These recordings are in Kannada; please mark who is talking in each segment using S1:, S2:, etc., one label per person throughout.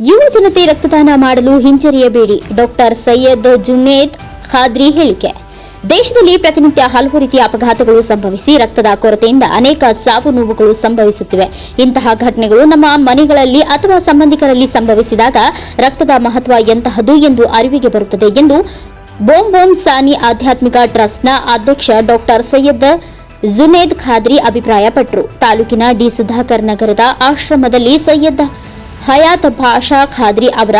S1: ಯುವ ಜನತೆ ರಕ್ತದಾನ ಮಾಡಲು ಹಿಂಜರಿಯಬೇಡಿ. ಡಾಕ್ಟರ್ ಸೈಯದ್ ಜುನೇದ್ ಖಾದ್ರಿ ಹೇಳಿಕೆ. ದೇಶದಲ್ಲಿ ಪ್ರತಿನಿತ್ಯ ಹಲವು ರೀತಿಯ ಅಪಘಾತಗಳು ಸಂಭವಿಸಿ ರಕ್ತದ ಕೊರತೆಯಿಂದ ಅನೇಕ ಸಾವು ನೋವುಗಳು ಸಂಭವಿಸುತ್ತಿವೆ. ಇಂತಹ ಘಟನೆಗಳು ನಮ್ಮ ಮನೆಗಳಲ್ಲಿ ಅಥವಾ ಸಂಬಂಧಿಕರಲ್ಲಿ ಸಂಭವಿಸಿದಾಗ ರಕ್ತದ ಮಹತ್ವ ಎಂತಹದು ಎಂದು ಅರಿವಿಗೆ ಬರುತ್ತದೆ ಎಂದು ಬೋಮ್ ಬೋಮ್ ಸಾನಿ ಆಧ್ಯಾತ್ಮಿಕ ಟ್ರಸ್ಟ್ನ ಅಧ್ಯಕ್ಷ ಡಾಕ್ಟರ್ ಸೈಯದ್ ಜುನೇದ್ ಖಾದ್ರಿ ಅಭಿಪ್ರಾಯಪಟ್ಟರು. ತಾಲೂಕಿನ ಡಿ ಸುಧಾಕರ್ ನಗರದ ಆಶ್ರಮದಲ್ಲಿ ಸೈಯದ್ ಹಯಾತ್ ಭಾಷಾ ಖಾದ್ರಿ ಅವರ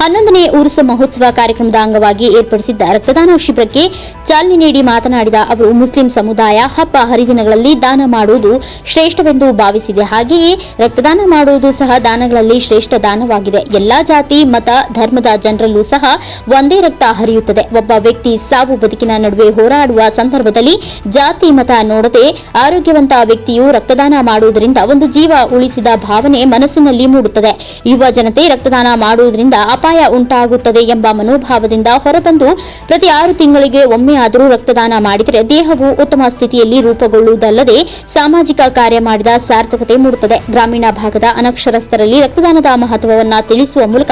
S1: ಹನ್ನೊಂದನೇ ಉರುಸ ಮಹೋತ್ಸವ ಕಾರ್ಯಕ್ರಮದ ಅಂಗವಾಗಿ ಏರ್ಪಡಿಸಿದ್ದ ರಕ್ತದಾನ ಶಿಬಿರಕ್ಕೆ ಚಾಲನೆ ನೀಡಿ ಮಾತನಾಡಿದ ಅವರು, ಮುಸ್ಲಿಂ ಸಮುದಾಯ ಹಬ್ಬ ಹರಿದಿನಗಳಲ್ಲಿ ದಾನ ಮಾಡುವುದು ಶ್ರೇಷ್ಠವೆಂದು ಭಾವಿಸಿದೆ. ಹಾಗೆಯೇ ರಕ್ತದಾನ ಮಾಡುವುದು ಸಹ ದಾನಗಳಲ್ಲಿ ಶ್ರೇಷ್ಠ ದಾನವಾಗಿದೆ. ಎಲ್ಲಾ ಜಾತಿ, ಮತ, ಧರ್ಮದ ಜನರಲ್ಲೂ ಸಹ ಒಂದೇ ರಕ್ತ ಹರಿಯುತ್ತದೆ. ಒಬ್ಬ ವ್ಯಕ್ತಿ ಸಾವು ಬದುಕಿನ ನಡುವೆ ಹೋರಾಡುವ ಸಂದರ್ಭದಲ್ಲಿ ಜಾತಿ, ಮತ ನೋಡದೆ ಆರೋಗ್ಯವಂತ ವ್ಯಕ್ತಿಯು ರಕ್ತದಾನ ಮಾಡುವುದರಿಂದ ಒಂದು ಜೀವ ಉಳಿಸಿದ ಭಾವನೆ ಮನಸ್ಸಿನಲ್ಲಿ ಮೂಡುತ್ತದೆ. ಯುವ ಜನತೆ ರಕ್ತದಾನ ಮಾಡುವುದರಿಂದ ಅಪಾಯ ಉಂಟಾಗುತ್ತದೆ ಎಂಬ ಮನೋಭಾವದಿಂದ ಹೊರಬಂದು ಪ್ರತಿ ಆರು ತಿಂಗಳಿಗೆ ಒಮ್ಮೆಯಾದರೂ ರಕ್ತದಾನ ಮಾಡಿದರೆ ದೇಹವು ಉತ್ತಮ ಸ್ಥಿತಿಯಲ್ಲಿ ರೂಪುಗೊಳ್ಳುವುದಲ್ಲದೆ ಸಾಮಾಜಿಕ ಕಾರ್ಯ ಮಾಡಿದ ಸಾರ್ಥಕತೆ ಮೂಡುತ್ತದೆ. ಗ್ರಾಮೀಣ ಭಾಗದ ಅನಕ್ಷರಸ್ಥರಲ್ಲಿ ರಕ್ತದಾನದ ಮಹತ್ವವನ್ನು ತಿಳಿಸುವ ಮೂಲಕ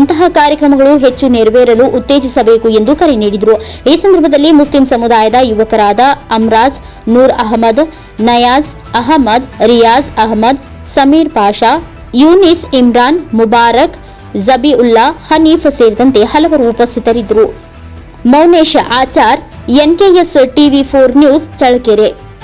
S1: ಇಂತಹ ಕಾರ್ಯಕ್ರಮಗಳು ಹೆಚ್ಚು ನೆರವೇರಲು ಉತ್ತೇಜಿಸಬೇಕು ಎಂದು ಕರೆ ನೀಡಿದರು. ಈ ಸಂದರ್ಭದಲ್ಲಿ ಮುಸ್ಲಿಂ ಸಮುದಾಯದ ಯುವಕರಾದ ಅಮ್ರಾಜ್, ನೂರ್ ಅಹಮದ್, ನಯಾಜ್ ಅಹಮದ್, ರಿಯಾಜ್ ಅಹಮದ್, ಸಮೀರ್ ಪಾಷಾ, ಯೂನಿಸ್ ಇಮ್ರಾನ್, ಮುಬಾರಕ್ ಜಬಿಉಲ್ಲಾ ಹನೀಫ್ ಸೇರಿದಂತೆ ಹಲವರು ಉಪಸ್ಥಿತರಿದ್ದರು. Mounesh Achar NKS TV four news Challakere.